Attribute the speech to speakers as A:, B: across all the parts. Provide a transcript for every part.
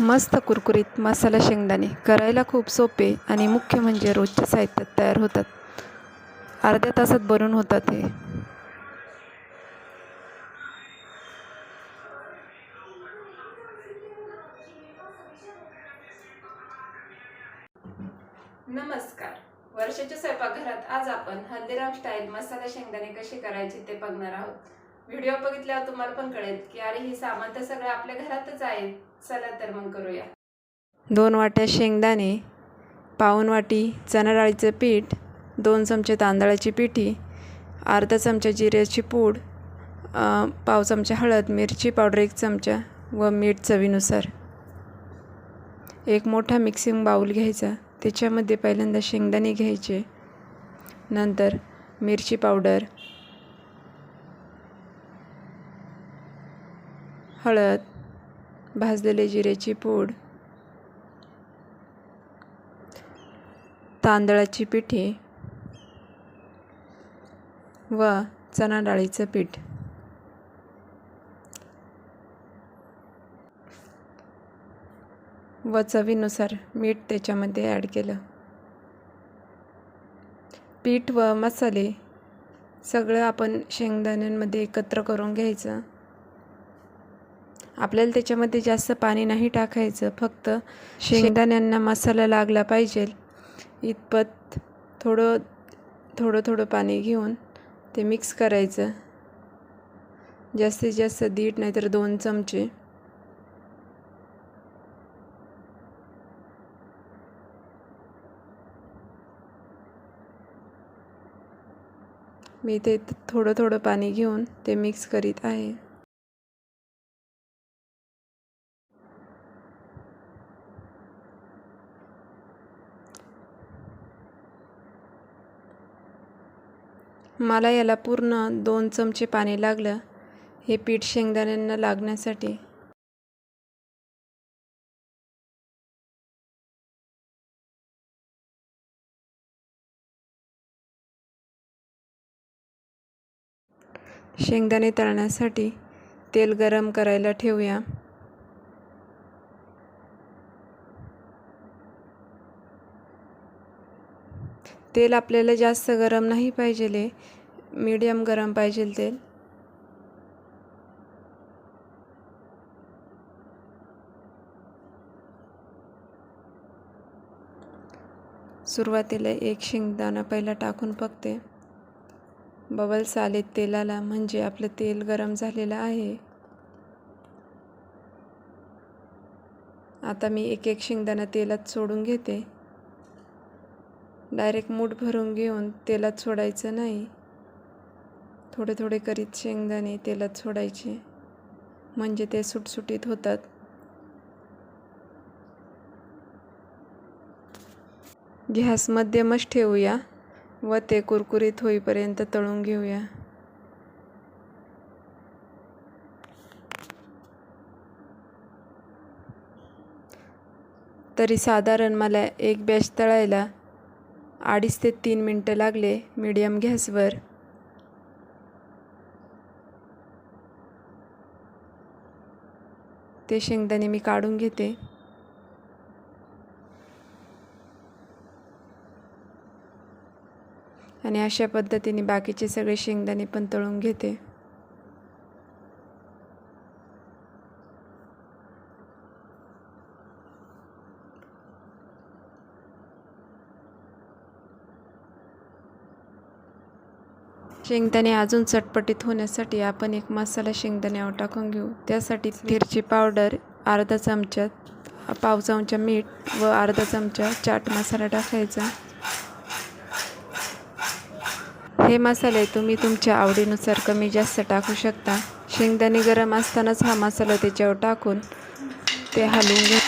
A: मस्त कुरकुरीत मसाला शेंगदाणे. करायला खूप सोपे आणि मुख्य म्हणजे रोजच्या साहित्यात तयार होतात. अर्ध्या तासात बनून होतात हे. नमस्कार. वर्षाच्या स्वयंपाकघरात आज आपण हल्दीराम स्टाईल मसाला शेंगदाणे कसे करायचे ते बघणार आहोत. व्हिडिओ बघितल्यावर तुम्हाला पण कळेल की अरे ही सामान तर सगळं आपल्या घरातच आहे. चला तर मग करूया. दोन वाट्या शेंगदाणे पाऊन वाटी चणा डाळीचं पीठ दोन चमचे तांदळाची पिठी अर्धा चमचा जिऱ्याची पूड पाव चमचा हळद मिरची पावडर एक चमचा व मीठ चवीनुसार. एक मोठा मिक्सिंग बाऊल घ्यायचा. त्याच्यामध्ये पहिल्यांदा शेंगदाणे घ्यायचे. नंतर मिरची पावडर हळद भाजलेले जिऱ्याची पूड तांदळाची पिठी व चणा डाळीचं पीठ. व चवीनुसार मीठ त्याच्यामध्ये ॲड केलं. पीठ व मसाले सगळं आपण शेंगदाण्यांमध्ये एकत्र करून घ्यायचं. आपल्याला त्याच्यामध्ये जास्त पाणी नाही टाकायचं फक्त शेंगदाण्यांना मसाला लागला पाहिजे. इतपत थोडं थोडं थोडं पाणी घेऊन ते मिक्स करायचं. जास्तीत जास्त दीड नाहीतर दोन चमचे मी ते थोडं थोडं पाणी घेऊन ते मिक्स करीत आहे. मला याला पूर्ण दोन चमचे पाणी लागलं. हे पीठ शेंगदाण्यांना लागण्यासाठी शेंगदाणे तळण्यासाठी तेल गरम करायला ठेवूया. तेल आपल्याला जास्त गरम नाही पाहिजेले मीडियम गरम पाहिजे तेल. सुरुवातीला एक शेंगदाणा पहिला टाकून बघते बबल्स आले तेलाला म्हणजे आपलं तेल गरम झालेलं आहे. आता मी एक एक शेंगदाणा तेलात सोडून घेते. डायरेक्ट मूठ भरून घेऊन तेलात सोडायचं नाही. थोडे थोडे करीत शेंगदाणे तेलात सोडायचे. म्हणजे ते सुटसुटीत होतात. गॅस मध्यमच ठेवूया. व ते कुरकुरीत होईपर्यंत तळून घेऊया. तरी साधारण मला एक बॅच तळायला अडीच ते तीन मिनटं लागले मीडियम गॅसवर. ते शेंगदाणे मी काढून घेते. आणि अशा पद्धतीने बाकीचे सगळे शेंगदाणे पण तळून घेते. शेंगदाणे अजून चटपटीत होण्यासाठी आपण एक मसाला शेंगदाण्यावर टाकून घेऊ. त्यासाठी मिरची पावडर अर्धा चमचा पाव चमचा मीठ व अर्धा चमचा चाट मसाला टाकायचा. हे मसाले तुम्ही तुमच्या आवडीनुसार कमी जास्त टाकू शकता. शेंगदाणे गरम असतानाच हा मसाला त्याच्यावर टाकून ते हलवून घे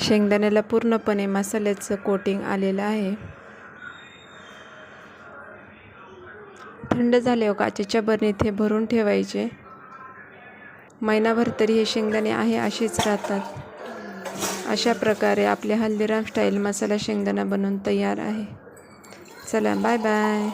A: शेंगदाण्याला पूर्णपणे मसाल्याचं कोटिंग आलेलं आहे. थंड झाल्यावर काचेच्या बरणीत हे भरून ठेवायचे. महिनाभर तरी हे शेंगदाणे आहे असेच राहतात. अशा प्रकारे आपले हल्दीराम स्टाईल मसाला शेंगदाणा बनवून तयार आहे. चला बाय बाय